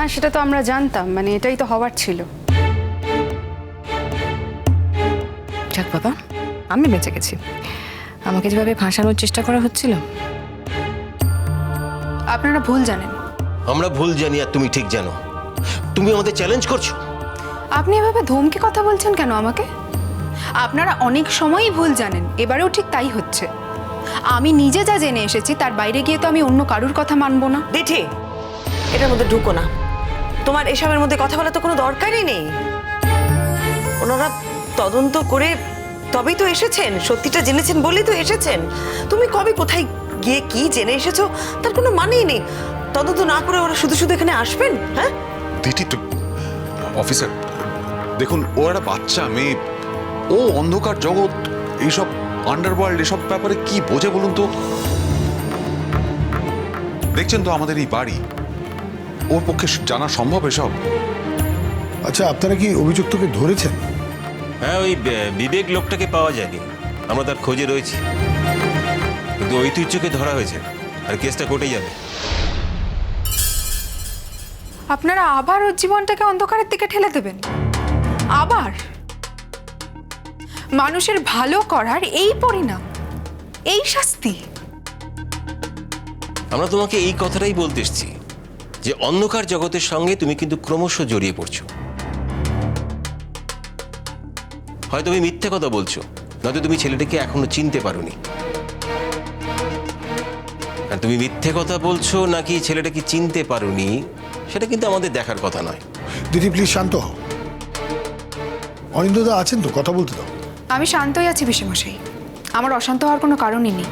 হ্যাঁ সেটা তো আমরা জানতাম মানে এটাই তো হওয়ার ছিল। যাক বাবা আমি বেঁচে গেছি। আমাকে যেভাবে ফাঁসানোর চেষ্টা করা হচ্ছিল। আপনারা ভুল জানেন। আমরা ভুল জানি আর তুমি ঠিক জানো। তুমি আমাদের চ্যালেঞ্জ করছ। আপনি এভাবে ধমকে কথা বলছেন কেন আমাকে? আপনারা অনেক সময়ই ভুল জানেন এবারেও ঠিক তাই হচ্ছে। আমি নিজে যা জেনে এসেছি তার বাইরে গিয়ে তো আমি অন্য কারুর কথা মানবো না। দিঠি এটার মধ্যে ঢুকো না। তোমার এসবের মধ্যে কথা বলা তো কোনো দরকারই নেই। ওনারা তদন্ত করে তবেই তো এসেছেন, সত্যিটা জেনেছেন বলেই তো এসেছেন। তুমি কবে কোথায় গিয়ে কি জেনে এসেছ, তার কোনো মানেই নেই। তদন্ত না করে ওরা শুধু শুধু এখানে আসবেন হ্যাঁ? অফিসার, দেখুন, ও একটা বাচ্চা, মেয়ে। ও অন্ধকার জগৎ, এইসব আন্ডারওয়ার্ল্ড এসব ব্যাপারে কি বোঝে বলুন তো? দেখছেন তো আমাদের এই বাড়ি। ওর পক্ষে জানা সম্ভব এসব? আচ্ছা আপনারা কি অভিযুক্তকে ধরেছেন? হ্যাঁ ওই বিবেক লোকটাকে পাওয়া যায়নি। আমরা তার খোঁজে রয়েছি। কিন্তু ঐতিহ্যকে ধরা হয়েছে। আর কেসটা কোর্টে যাবে। আপনারা আবার ওর জীবনটাকে অন্ধকারের দিকে ঠেলে দেবেন? আবার? মানুষের ভালো করার এই পরিণাম এই শাস্তি। আমরা তোমাকে এই কথাটাই বলতে এসেছি। যে অন্ধকার জগতের সঙ্গে তুমি কিন্তু ক্রমশ জড়িয়ে পড়ছো। হয়তো তুমি মিথ্যে কথা বলছো নয়তো তুমি ছেলেটাকে এখনও চিনতে পারোনি। আর তুমি মিথ্যে কথা বলছো নাকি ছেলেটাকে চিনতে পারোনি সেটা কিন্তু আমাদের দেখার কথা নয়। দিদি প্লিজ শান্ত হও। অনিন্দদা আছেন তো? কথা বলতে দাও। আমি শান্তই আছি বিশ্বমশাই আমার অশান্ত হওয়ার কোনো কারণই নেই।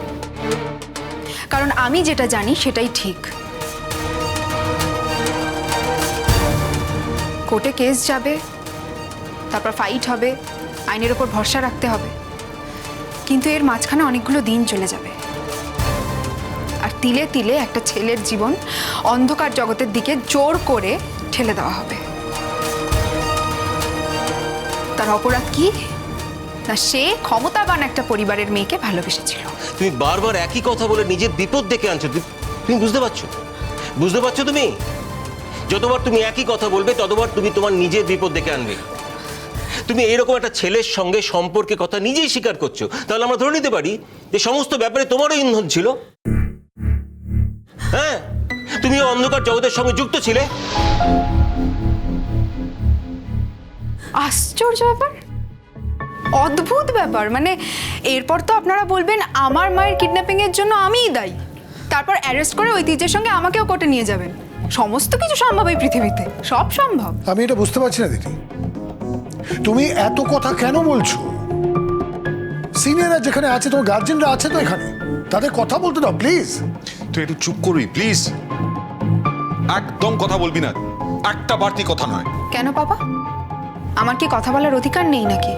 কারণ আমি যেটা জানি সেটাই ঠিক। কোর্টে কেস যাবে, তারপর ফাইট হবে, আইনের ওপর ভরসা রাখতে হবে। কিন্তু এর মাঝখানে অনেকগুলো দিন চলে যাবে। আর তিলে তিলে একটা ছেলের জীবন অন্ধকার জগতের দিকে জোর করে ঠেলে দেওয়া হবে। তার অপরাধ কি? না, সে ক্ষমতাবান একটা পরিবারের মেয়েকে ভালোবেসেছিল। তুমি বারবার একই কথা বলে নিজের বিপদ ডেকে আনছো। তুমি- বুঝতে পারছ? বুঝতে পারছ তুমি? যতবার তুমি একই কথা বলবে, ততবার তুমি তোমার নিজের বিপদ ডেকে আনবে। তুমি এরকম একটা ছেলের সঙ্গে সম্পর্কে কথা নিজেই স্বীকার করছ। তাহলে আমরা ধরে নিতে পারি যে সমস্ত ব্যাপারে তোমারও ইন্ধন ছিল। হ্যাঁ তুমি অন্ধকার জগতের সঙ্গে যুক্ত ছিলে। আশ্চর্য ব্যাপার। অদ্ভুত ব্যাপার। মানে এরপর তো আপনারা বলবেন, আমার মায়ের কিডন্যাপিং এর জন্য আমিই দায়ী। তারপর অ্যারেস্ট করে ঐতিহ্যের সঙ্গে আমাকেও কোর্টে নিয়ে যাবেন। সমস্ত কিছু সম্ভব এই পৃথিবীতে। সব সম্ভব। আমি এটা বুঝতে পারছি না দিদি। তুমি এত কথা কেন বলছো? সিনিয়ররা যেখানে আছে তোমার গার্জেনরা আছে তো এখানে? তাদের কথা বলতে দাও প্লিজ তুই একটু চুপ করবি প্লিজ একদম কথা বলবি না। একটা বাড়তি কথা নয়। কেন বাবা আমার কি কথা বলার অধিকার নেই নাকি?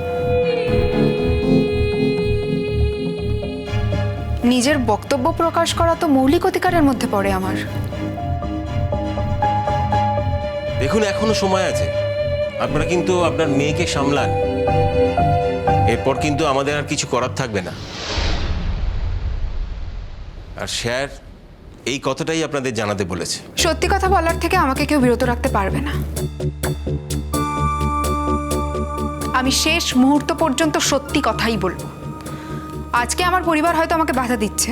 নিজের বক্তব্য প্রকাশ করা তো মৌলিক অধিকারের মধ্যে পড়ে আমার। দেখুন এখনও সময় আছে। আপনারা কিন্তু আপনার মেয়েকে সামলান। এরপর কিন্তু আমাদের আর কিছু করার থাকবে না। আর স্যার এই কথাটাই আপনাদের জানাতে বলেছে। সত্যি কথা বলার থেকে আমাকে কেউ বিরত রাখতে পারবে না। আমি শেষ মুহূর্ত পর্যন্ত সত্যি কথাই বলব। আজকে আমার পরিবার হয়তো আমাকে বাধা দিচ্ছে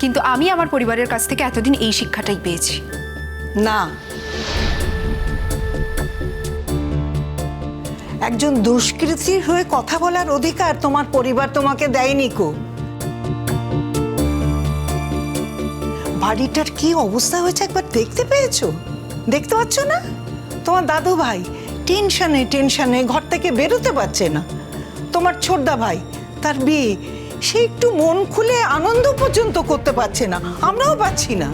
কিন্তু আমি আমার পরিবারের কাছ থেকে এতদিন এই শিক্ষাটাই পেয়েছি। না একজন দুষ্কৃতির হয়ে কথা বলার অধিকার তোমার পরিবার তোমাকে দেয়নি কো? বাড়িটার কি অবস্থা হয়েছে একবার দেখতে পেয়েছ? দেখতে পাচ্ছ না? তোমার দাদু ভাই টেনশনে টেনশনে ঘর থেকে বেরোতে পারছে না। তোমার ছোটদা ভাই, তার বিয়ে, সে একটু মন খুলে আনন্দ পর্যন্ত করতে পারছে না, আমরাও পাচ্ছি না।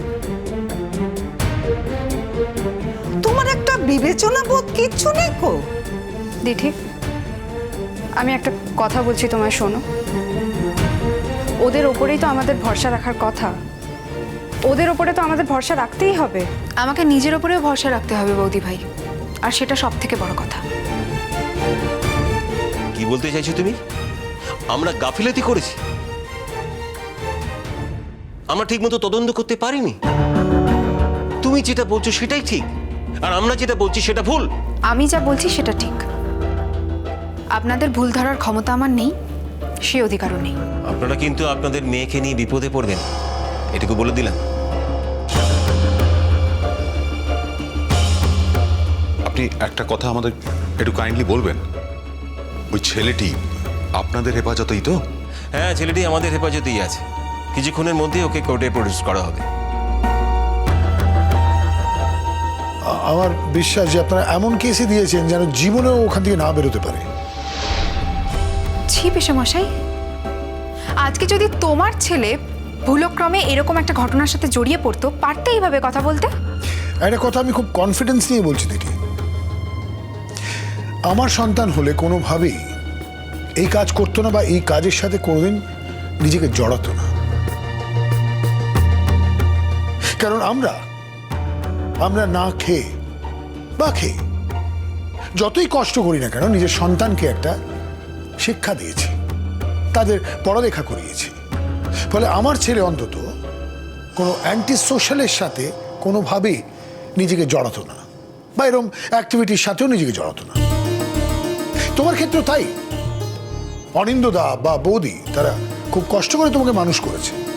তোমার একটা বিবেচনা বোধ কিচ্ছু নেই কো? দিঠি আমি একটা কথা বলছি তোমায় শোনো। ওদের ওপরেই তো আমাদের ভরসা রাখার কথা। ওদের ওপরে তো আমাদের ভরসা রাখতেই হবে। আমাকে নিজের ওপরেও ভরসা রাখতে হবে বৌদি ভাই আর সেটা সব থেকে বড় কথা। কি বলতে চাইছো তুমি? আমরা গাফিলতি করেছি। আমরা ঠিকমতো তদন্ত করতে পারিনি। তুমি যেটা বলছো সেটাই ঠিক আর আমরা যেটা বলছি সেটা ভুল। আমি যা বলছি সেটা ঠিক। আপনাদের ভুল ধরার ক্ষমতা আমার নেই সে অধিকারও নেই। আপনারা কিন্তু আপনাদের মেয়েকে নিয়ে বিপদে পড়বেন। এটুকু বলে দিলাম। আপনি একটা কথা আমাদের একটু কাইন্ডলি বলবেন। ওই ছেলেটি আপনাদের হেফাজতেই তো? হ্যাঁ ছেলেটি আমাদের হেফাজতেই আছে। কিছুক্ষণের মধ্যেই ওকে কোর্টে প্রডিউস করা হবে। আমার বিশ্বাস যে আপনারা এমন কেসে দিয়েছেন যেন জীবনেও ওখান থেকে না বেরোতে পারে। ছি পেশামশাই আজকে যদি তোমার ছেলে ভুলক্রমে এরকম একটা ঘটনার সাথে জড়িয়ে পড়তো, পারতে এইভাবে কথা বলতে? একটা কথা আমি খুব কনফিডেন্স নিয়ে বলছি দেখি আমার সন্তান হলে কোনোভাবেই এই কাজ করতো না বা এই কাজের সাথে কোনোদিন নিজেকে জড়াতো না। কারণ আমরা আমরা না খেয়ে বা খেয়ে যতই কষ্ট করি না কেন, নিজের সন্তানকে একটা শিক্ষা দিয়েছি। তাদের পড়ালেখা করিয়েছি। ফলে আমার ছেলে অন্তত কোনো অ্যান্টি সোশ্যালের সাথে কোনোভাবেই নিজেকে জড়াতো না। বা এরকম অ্যাক্টিভিটির সাথেও নিজেকে জড়াতো না। তোমার ক্ষেত্রেও তাই। অনিন্দদা বা বৌদি, তারা খুব কষ্ট করে তোমাকে মানুষ করেছে।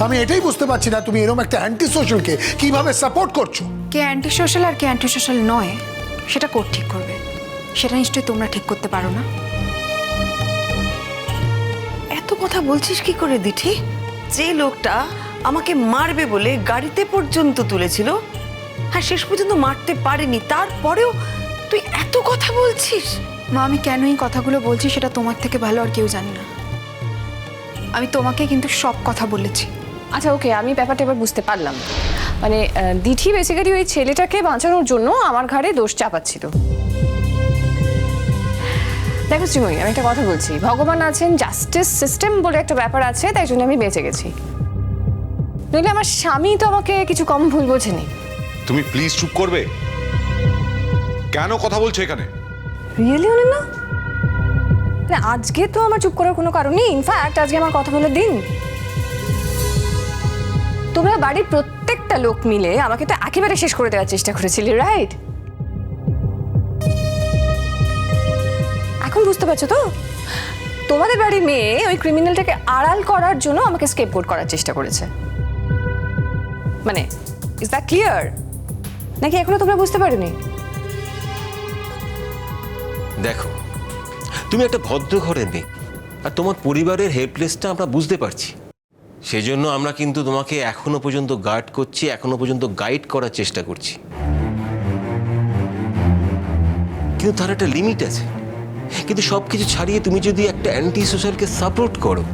আমি এটাই বুঝতে পারছি না, তুমি এরকম একটা অ্যান্টি সোশ্যালকে কীভাবে সাপোর্ট করছ? কে অ্যান্টি সোশ্যাল আর কে অ্যান্টি সোশ্যাল নয়, সেটা কোর্ট ঠিক করবে। সেটা নিশ্চয়ই তোমরা ঠিক করতে পারো না। এত কথা বলছিস কি করে দিঠি? যে লোকটা আমাকে মারবে বলে গাড়িতে পর্যন্ত তুলেছিল হ্যাঁ শেষ পর্যন্ত মারতে পারেনি তারপরেও তুই এত কথা বলছিস। মা আমি কেন এই কথাগুলো বলছি সেটা তোমার থেকে ভালো আর কেউ জানে না। আমি তোমাকে কিন্তু সব কথা বলেছি। আচ্ছা ওকে আমি ব্যাপারটা এবার বুঝতে পারলাম। মানে দিঠি বেসিক্যালি ওই ছেলেটাকে বাঁচানোর জন্য আমার ঘাড়ে দোষ চাপাচ্ছিল। দেখো শ্রীময়ী আমি একটা কথা বলছি। ভগবান আছেন জাস্টিস সিস্টেম বলে একটা ব্যাপার আছে তাই জন্য আমি বেঁচে গেছি। নইলে আমার স্বামী তো আমাকে কিছু কম ভুল বোঝেনি। তুমি প্লিজ চুপ করবে। কেন কথা বলছো এখানে? রিয়েলি অনেক না আজকে তো আমার চুপ করার কোনো কারণ নেই। ইনফ্যাক্ট আজকে আমার কথা বলে দিন। তোমরা বাড়ির প্রত্যেকটা লোক মিলে আমাকে তো একেবারে শেষ করে দেওয়ার চেষ্টা করেছিলে রাইট বুঝতে পারছ তো? তোমাদের বাড়ির মেয়ে ওই ক্রিমিনালটাকে আড়াল করার জন্য আমাকে স্কেপ করার চেষ্টা করেছে। মানে ইজ দ্যাট ক্লিয়ার নাকি এখনও তোমরা বুঝতে পারোনি? দেখো, তুমি একটা ভদ্র ঘরের মেয়ে, আর তোমার পরিবারের হেল্পলেসটা আমরা বুঝতে পারছি। সেজন্য আমরা কিন্তু তোমাকে এখনও পর্যন্ত গার্ড করছি, এখনও পর্যন্ত গাইড করার চেষ্টা করছি। কিন্তু তার একটা লিমিট আছে। কিন্তু সব কিছু ছাড়িয়ে তুমি যদি একটা অ্যান্টি সোশ্যালকে সাপোর্ট করো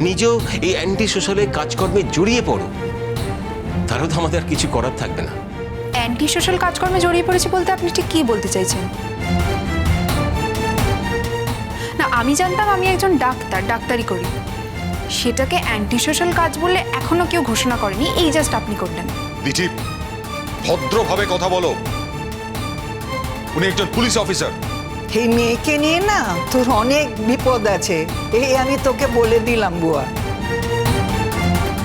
নিজেও এই অ্যান্টি সোশ্যালের কাজকর্মে জড়িয়ে পড়ো তাহলে তো আমাদের আর কিছু করার থাকবে না। অ্যান্টি সোশ্যাল কাজকর্মে জড়িয়ে পড়েছি বলতে আপনি ঠিক কী বলতে চাইছেন? না আমি জানতাম আমি একজন ডাক্তার ডাক্তারি করি। সেটাকে অ্যান্টি সোশ্যাল কাজ বলে এখনও কেউ ঘোষণা করেনি এই জাস্ট আপনি করলেন। দিঠি ভদ্রভাবে কথা বলো। উনি একজন পুলিশ অফিসার। এই মেয়েকে নিয়ে না তোর অনেক বিপদ আছে। এই আমি তোকে বলে দিলাম বুয়া।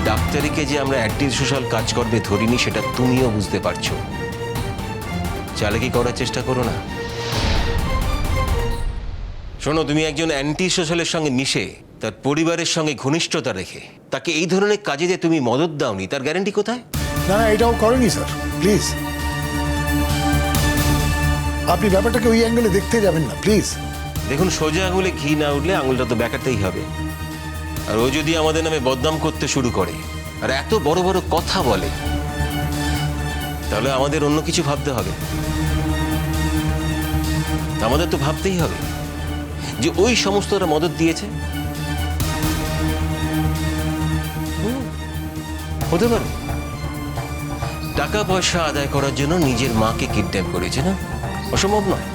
ডাক্তারিকে যে আমরা অ্যান্টি সোশ্যাল কাজকর্মে ধরিনি সেটা তুমিও বুঝতে পারছ। চালাকি করার চেষ্টা করো না? শোনো তুমি একজন অ্যান্টি সোশ্যালের সঙ্গে মিশে তার পরিবারের সঙ্গে ঘনিষ্ঠতা রেখে তাকে এই ধরনের কাজে যে তুমি মদত দাওনি তার গ্যারান্টি কোথায়? না না এটাও করেনি স্যার। প্লিজ। আপনি ব্যাপারটাকে ওই অ্যাঙ্গেলে দেখতে যাবেন না প্লিজ দেখুন, সোজা আঙুলে ঘি না উঠলে আঙুলটা তো বেঁকাতেই হবে। আর ও যদি আমাদের নামে বদনাম করতে শুরু করে, আর এত বড় বড় কথা বলে, তাহলে আমাদের অন্য কিছু ভাবতে হবে। আমাদের তো ভাবতেই হবে যে ওই সমস্তরা মদত দিয়েছে। হতে পারে। টাকা পয়সা আদায় করার জন্য নিজের মাকে কিডন্যাপ করেছে না? অসম্ভব নয়